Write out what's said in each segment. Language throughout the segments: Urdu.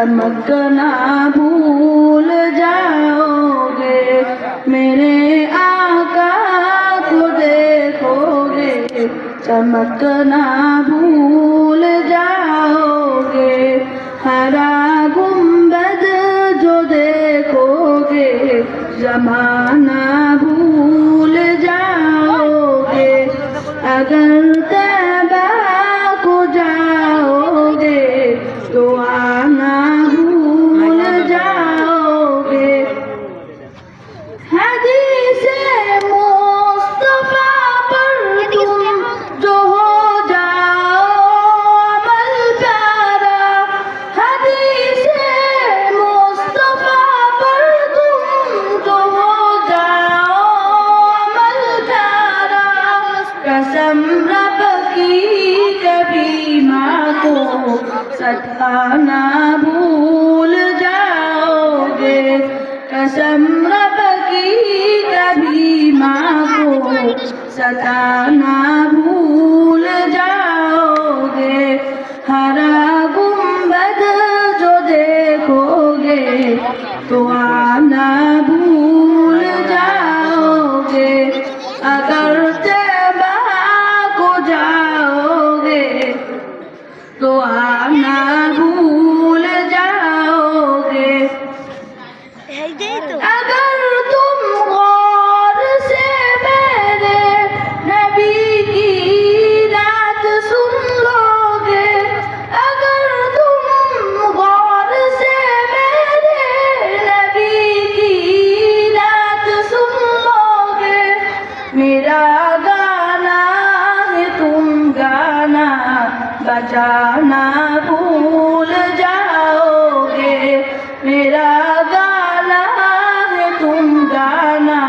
چمکنا بھول جاؤ گے میرے آقا کو دیکھو گے چمکنا بھول جاؤ گے ہرا گنبد جو دیکھو گے زمانہ بھول جاؤ گے اگر بتانا بھول جاؤ گے قسم رب کی کبھی ماں کو ستانا بھول جاؤ گے ہرا گنبد جو دیکھو گے تو آنا بھول میرا گانا تم گانا بجانا بھول جاؤ گے میرا گانا تم گانا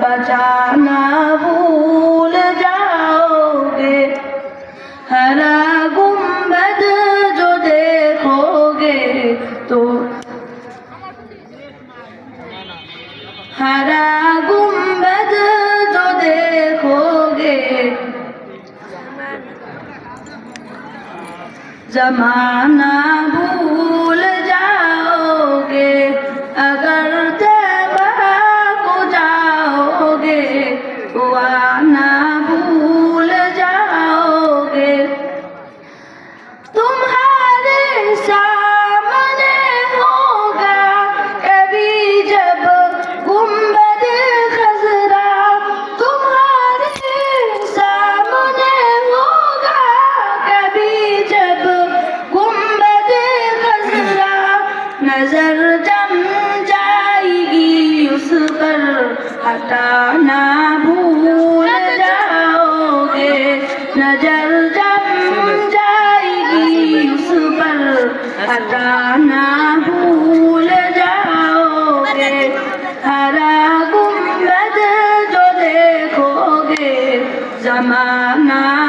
بجانا بھول جاؤ گے ہرا گنبد جو دیکھو گے تو ہرا زمانہ بھول جاؤ گے اگر جب کو جاؤ گے وانا خزانہ بھول جاؤ گے ہرا گنبد جو دیکھو گے زمانہ